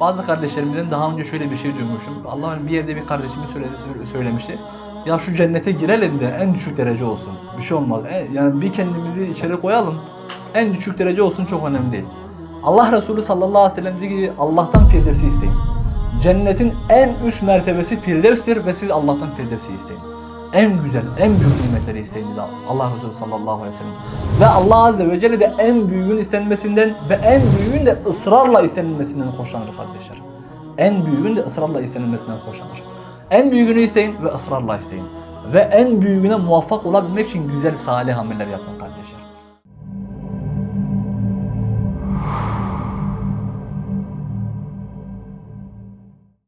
Bazı kardeşlerimizin daha önce şöyle bir şey duymuştum. Allah'ın bir yerde bir kardeşimiz söylemişti. Ya şu cennete girelim de en düşük derece olsun. Bir şey olmaz. E, Yani bir kendimizi içeri koyalım. En düşük derece olsun çok önemli değil. Allah Resulü sallallahu aleyhi ve sellem dedi ki Allah'tan firdevsi isteyin. Cennetin en üst mertebesi firdevstir ve siz Allah'tan firdevsi isteyin. En güzel, en büyük nimetleri isteyin Allah Resulü sallallahu aleyhi ve sellem. Ve Allah Azze ve Celle de en büyüğün istenmesinden ve en büyüğün de ısrarla istenilmesinden hoşlanır kardeşler. En büyüğün de ısrarla istenilmesinden hoşlanır. En büyüğünü isteyin ve ısrarla isteyin. Ve en büyüğüne muvaffak olabilmek için güzel salih ameller yapın kardeşler.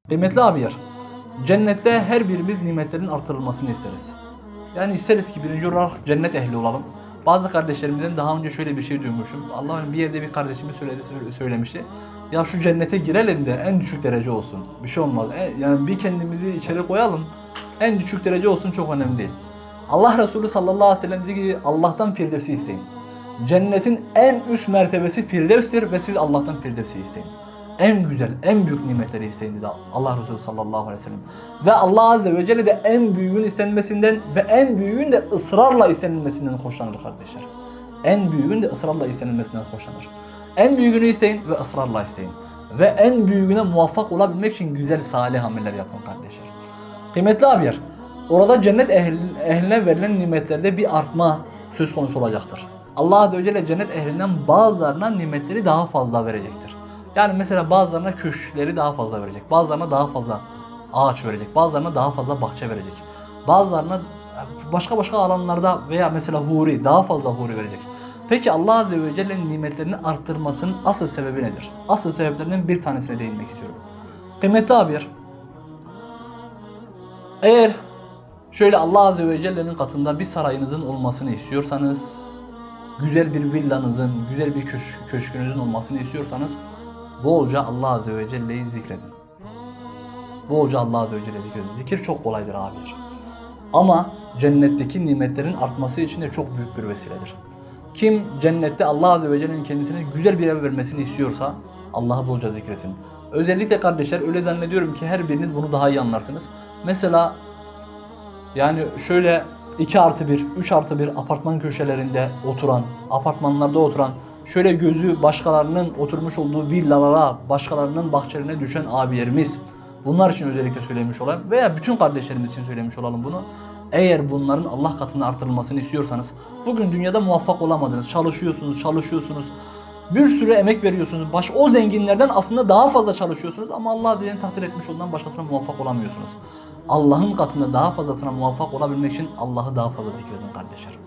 Kıymetli abiler, cennette her birimiz nimetlerin artırılmasını isteriz. Yani isteriz ki birinci olarak cennet ehli olalım. Bazı kardeşlerimizin daha önce şöyle bir şey duymuşum. Allah'ın bir yerde bir kardeşimiz söyledi, söyle- söylemişti. Ya şu cennete girelim de en düşük derece olsun. Bir şey olmaz. E, Yani bir kendimizi içeri koyalım. En düşük derece olsun çok önemli değil. Allah Resulü sallallahu aleyhi ve sellem dedi ki Allah'tan firdevsi isteyin. Cennetin en üst mertebesi firdevstir ve siz Allah'tan firdevsi isteyin. En güzel, en büyük nimetleri isteyin dedi Allah Resulü sallallahu aleyhi ve sellem. Ve Allah Azze ve Celle de en büyüğün istenmesinden ve en büyüğün de ısrarla istenilmesinden hoşlanır kardeşler. En büyüğün de ısrarla istenilmesinden hoşlanır. En büyüğünü isteyin ve ısrarla isteyin. Ve en büyüğüne muvaffak olabilmek için güzel salih ameller yapın kardeşler. Kıymetli abiler, orada cennet ehl- ehline verilen nimetlerde bir artma söz konusu olacaktır. Allah Azze ve Celle cennet ehlinden bazılarına nimetleri daha fazla verecektir. Yani mesela bazılarına köşkleri daha fazla verecek, bazılarına daha fazla ağaç verecek, bazılarına daha fazla bahçe verecek. Bazılarına başka başka alanlarda veya mesela huri, daha fazla huri verecek. Peki Allah Azze ve Celle'nin nimetlerini arttırmasının asıl sebebi nedir? Asıl sebeplerinden bir tanesine değinmek istiyorum. Kıymetli abiler, eğer şöyle Allah Azze ve Celle'nin katında bir sarayınızın olmasını istiyorsanız, güzel bir villanızın, güzel bir köş köşkünüzün olmasını istiyorsanız bolca Allah Azze ve Celle'yi zikredin. Bolca Allah Azze ve Celle'yi zikredin. Zikir çok kolaydır abiler. Ama cennetteki nimetlerin artması için de çok büyük bir vesiledir. Kim cennette Allah Azze ve Celle'nin kendisine güzel bir ev vermesini istiyorsa Allah'ı bolca zikretsin. Özellikle kardeşler öyle zannediyorum ki her biriniz bunu daha iyi anlarsınız. Mesela yani şöyle 2 artı 1, 3 artı 1 apartman köşelerinde oturan, apartmanlarda oturan, şöyle gözü başkalarının oturmuş olduğu villalara, başkalarının bahçelerine düşen abilerimiz. Bunlar için özellikle söylemiş olalım veya bütün kardeşlerimiz için söylemiş olalım bunu. Eğer bunların Allah katında artırılmasını istiyorsanız, bugün dünyada muvaffak olamadınız, çalışıyorsunuz, çalışıyorsunuz, bir sürü emek veriyorsunuz. Baş, o zenginlerden aslında daha fazla çalışıyorsunuz ama Allah diyen takdir etmiş olduğundan başkasına muvaffak olamıyorsunuz. Allah'ın katında daha fazlasına muvaffak olabilmek için Allah'ı daha fazla zikredin kardeşlerim.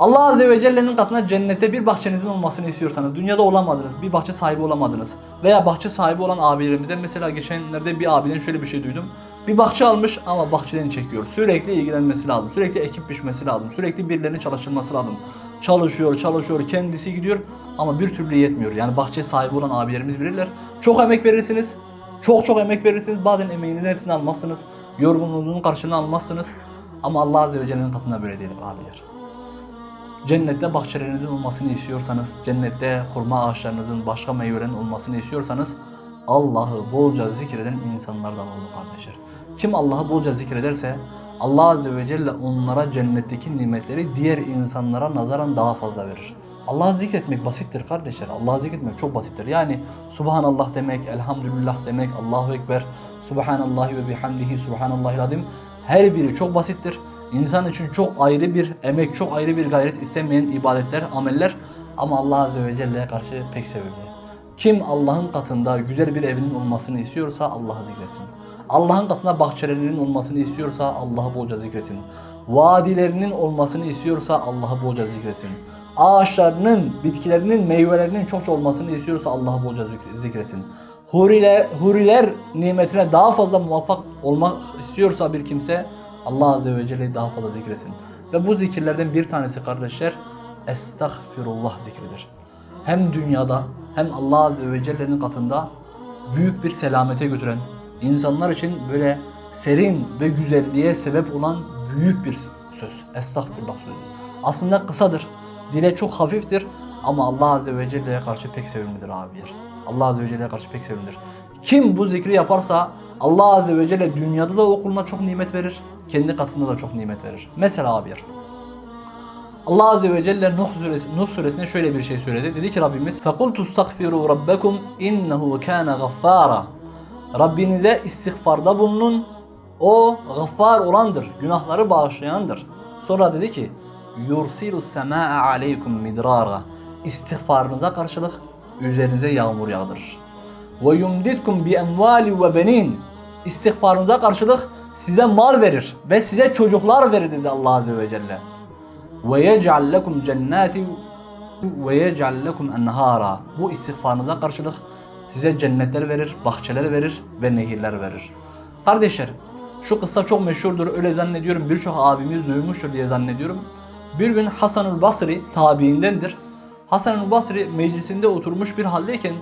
Allah Azze ve Celle'nin katına cennette bir bahçenizin olmasını istiyorsanız, dünyada olamadınız, bir bahçe sahibi olamadınız veya bahçe sahibi olan abilerimize mesela geçenlerde bir abiden şöyle bir şey duydum. Bir bahçe almış ama bahçeden çekiyor. Sürekli ilgilenmesi lazım. Sürekli ekip biçmesi lazım. Sürekli birilerinin çalıştırması lazım. Çalışıyor, çalışıyor, kendisi gidiyor ama bir türlü yetmiyor. Yani bahçe sahibi olan abilerimiz bilirler. Çok emek verirsiniz. Çok çok emek verirsiniz. Bazen emeğinizin hepsini almazsınız. Yorgunluğunun karşılığını almazsınız. Ama Allah Azze ve Celle'nin katında böyle değil abiler. Cennette bahçelerinizin olmasını istiyorsanız, cennette hurma ağaçlarınızın, başka meyvelerin olmasını istiyorsanız Allah'ı bolca zikreden insanlardan olun kardeşler. Kim Allah'ı bolca zikrederse Allah Azze ve Celle onlara cennetteki nimetleri diğer insanlara nazaran daha fazla verir. Allah'ı zikretmek basittir kardeşler. Allah'ı zikretmek çok basittir. Yani Subhanallah demek, Elhamdülillah demek, Allahu Ekber, Subhanallahi ve bihamdihi, Subhanallahil azim. Her biri çok basittir. İnsan için çok ayrı bir emek, çok ayrı bir gayret istemeyen ibadetler, ameller ama Allah Azze ve Celle'ye karşı pek sevimli. Kim Allah'ın katında güzel bir evinin olmasını istiyorsa Allah'ı zikretsin. Allah'ın katında bahçelerinin olmasını istiyorsa Allah'ı bolca zikretsin. Vadilerinin olmasını istiyorsa Allah'ı bolca zikretsin. Ağaçlarının, bitkilerinin, meyvelerinin çokça olmasını istiyorsa Allah'ı bolca zikre- zikretsin. Huriler, huriler nimetine daha fazla muvaffak olmak istiyorsa bir kimse Allah Azze ve Celle'yi daha fazla zikretsin. Ve bu zikirlerden bir tanesi kardeşler Estağfirullah zikridir. Hem dünyada hem Allah Azze ve Celle'nin katında büyük bir selamete götüren, insanlar için böyle serin ve güzelliğe sebep olan büyük bir söz. Estağfirullah sözü. Aslında kısadır. Dile çok hafiftir ama Allah Azze ve Celle'ye karşı pek sevimlidir abiler. Allah Azze ve Celle'ye karşı pek sevinir. Kim bu zikri yaparsa Allah Azze ve Celle dünyada da o kuluna çok nimet verir Kendi katında da çok nimet verir. Mesela abi Allah Azze ve Celle Nuh, suresi, Nuh suresinde şöyle bir şey söyledi. Dedi ki Rabbimiz فَقُلْتُ اسْتَغْفِرُوا رَبَّكُمْ اِنَّهُ كَانَ غَفَّارًا Rabbinize istiğfarda bulunun. O gaffar olandır. Günahları bağışlayandır. Sonra dedi ki yursilu semaa aleykum midrara. İstiğfarınıza karşılık üzerinize yağmur yağdırır. Ve yumditkum bi emvali ve benin. İstiğfarınıza karşılık size mal verir ve size çocuklar verir dedi Allah Azze ve Celle. Ve yec'al lekum cennati ve yec'al lekum enhara. Bu istiğfarınıza karşılık size cennetler verir, bahçeler verir ve nehirler verir. Kardeşler, şu kıssa çok meşhurdur. Öyle zannediyorum. Birçok abimiz duymuştur diye zannediyorum. Bir gün Hasanül Basri tabiindendir. Hasanül Basri meclisinde oturmuş bir haldeyken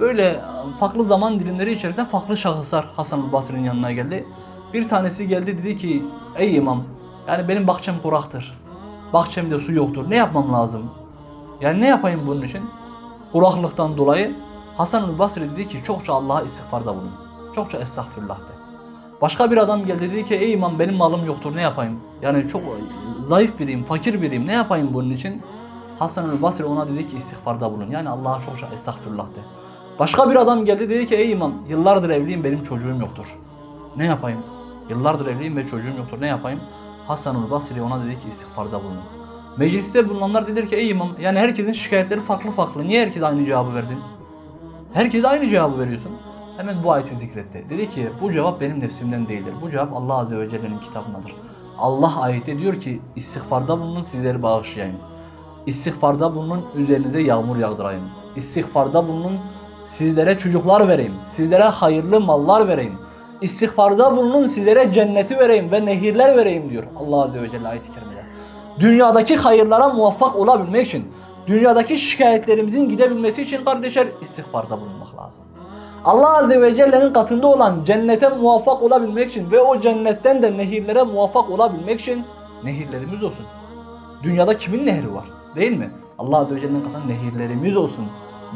böyle farklı zaman dilimleri içerisinde farklı şahıslar Hasanül Basri'nin yanına geldi. Bir tanesi geldi dedi ki ey imam yani benim bahçem kuraktır. Bahçemde su yoktur. Ne yapmam lazım? Yani ne yapayım bunun için? Kuraklıktan dolayı Hasan Basri dedi ki çokça Allah'a istiğfarda bulun. Çokça estağfirullah de. Başka bir adam geldi dedi ki ey imam benim malım yoktur ne yapayım? Yani çok zayıf biriyim, fakir biriyim ne yapayım bunun için? Hasan Basri ona dedi ki istiğfarda bulun. Yani Allah'a çokça estağfirullah de. Başka bir adam geldi dedi ki ey imam yıllardır evliyim benim çocuğum yoktur. Ne yapayım? Yıllardır evliyim ve çocuğum yoktur ne yapayım? Hasan Basri ona dedi ki istiğfarda bulun. Mecliste bulunanlar dediler ki ey imam yani herkesin şikayetleri farklı farklı. Niye herkes aynı cevabı verdin? Herkese aynı cevabı veriyorsun. Hemen bu ayeti zikretti. Dedi ki bu cevap benim nefsimden değildir. Bu cevap Allah Azze ve Celle'nin kitabındadır. Allah ayette diyor ki istiğfarda bulunun sizleri bağışlayayım. İstiğfarda bulunun üzerinize yağmur yağdırayım. İstiğfarda bulunun sizlere çocuklar vereyim. Sizlere hayırlı mallar vereyim. İstiğfarda bulunun sizlere cenneti vereyim ve nehirler vereyim diyor Allah Azze ve Celle ayet-i kerimede. Dünyadaki hayırlara muvaffak olabilmek için, dünyadaki şikayetlerimizin gidebilmesi için kardeşler istiğfarda bulunmak lazım. Allah Azze ve Celle'nin katında olan cennete muvaffak olabilmek için ve o cennetten de nehirlere muvaffak olabilmek için nehirlerimiz olsun. Dünyada kimin nehri var? Değil mi? Allah Azze ve Celle'nin katında nehirlerimiz olsun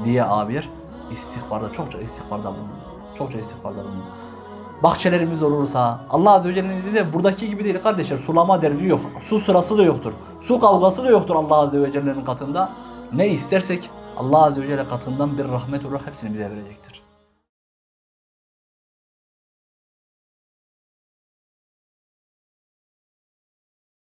diye abiler istiğfarda, çokça istiğfarda bulunun. Çokça istiğfarda bulunun. Bahçelerimiz olursa Allah Azze ve Celle'nin izniyle buradaki gibi değil kardeşler. Sulama derdi yok. Su sırası da yoktur. Su kavgası da yoktur Allah Azze ve Celle'nin katında. Ne istersek Allah Azze ve Celle katından bir rahmet olarak hepsini bize verecektir.